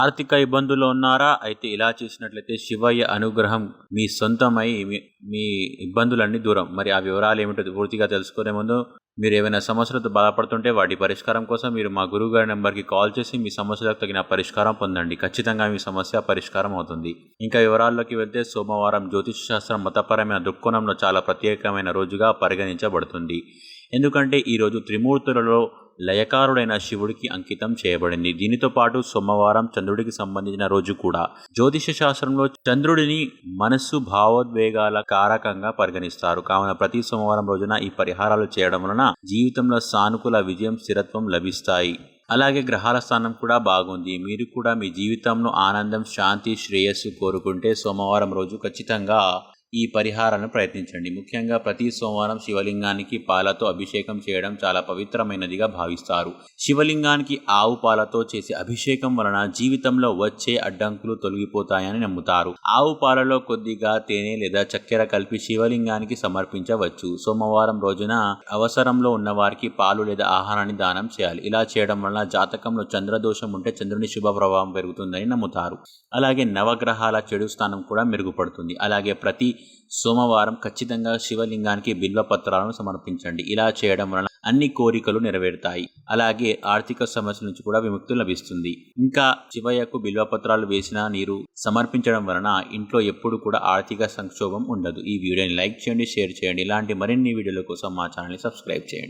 ఆర్థిక ఇబ్బందుల్లో ఉన్నారా? అయితే ఇలా చేసినట్లయితే శివయ్య అనుగ్రహం మీ సొంతమై మీ మీ ఇబ్బందులన్నీ దూరం. మరి ఆ వివరాలు ఏమిటో పూర్తిగా తెలుసుకునే ముందు మీరు ఏమైనా సమస్యలతో బాధపడుతుంటే వాటి పరిష్కారం కోసం మీరు మా గురువు గారి నెంబర్కి కాల్ చేసి మీ సమస్యలకు తగిన పరిష్కారం పొందండి. ఖచ్చితంగా మీ సమస్య పరిష్కారం అవుతుంది. ఇంకా వివరాల్లోకి వెళ్తే సోమవారం జ్యోతిష్ శాస్త్రం మతపరమైన దృక్కోణంలో చాలా ప్రత్యేకమైన రోజుగా పరిగణించబడుతుంది. ఎందుకంటే ఈరోజు త్రిమూర్తులలో లయకారుడైన శివుడికి అంకితం చేయబడింది. దీనితో పాటు సోమవారం చంద్రుడికి సంబంధించిన రోజు కూడా. జ్యోతిష శాస్త్రంలో చంద్రుడిని మనస్సు భావోద్వేగాల కారకంగా పరిగణిస్తారు. కావున ప్రతి సోమవారం రోజున ఈ పరిహారాలు చేయడం వలన జీవితంలో సానుకూల విజయం స్థిరత్వం లభిస్తాయి. అలాగే గ్రహాల స్థానం కూడా బాగుంది. మీరు కూడా మీ జీవితంలో ఆనందం శాంతి శ్రేయస్సు కోరుకుంటే సోమవారం రోజు ఖచ్చితంగా ఈ పరిహారాన్ని ప్రయత్నించండి. ముఖ్యంగా ప్రతి సోమవారం శివలింగానికి పాలతో అభిషేకం చేయడం చాలా పవిత్రమైనదిగా భావిస్తారు. శివలింగానికి ఆవు పాలతో చేసే అభిషేకం వలన జీవితంలో వచ్చే అడ్డంకులు తొలగిపోతాయని నమ్ముతారు. ఆవు పాలలో కొద్దిగా తేనె లేదా చక్కెర కలిపి శివలింగానికి సమర్పించవచ్చు. సోమవారం రోజున అవసరంలో ఉన్న వారికి పాలు లేదా ఆహారాన్ని దానం చేయాలి. ఇలా చేయడం వలన జాతకంలో చంద్రదోషం ఉంటే చంద్రుని శుభ ప్రభావం పెరుగుతుందని నమ్ముతారు. అలాగే నవగ్రహాల చెడు స్థానం కూడా మెరుగుపడుతుంది. అలాగే ప్రతి సోమవారం ఖచ్చితంగా శివలింగానికి బిల్వ పత్రాలను సమర్పించండి. ఇలా చేయడం వలన అన్ని కోరికలు నెరవేరుతాయి. అలాగే ఆర్థిక సమస్యల నుంచి కూడా విముక్తి లభిస్తుంది. ఇంకా శివయ్యకు బిల్వ పత్రాలు వేసిన నీరు సమర్పించడం వలన ఇంట్లో ఎప్పుడు కూడా ఆర్థిక సంక్షోభం ఉండదు. ఈ వీడియోని లైక్ చేయండి షేర్ చేయండి. ఇలాంటి మరిన్ని వీడియోల కోసం మా ఛానల్ని సబ్స్క్రైబ్ చేయండి.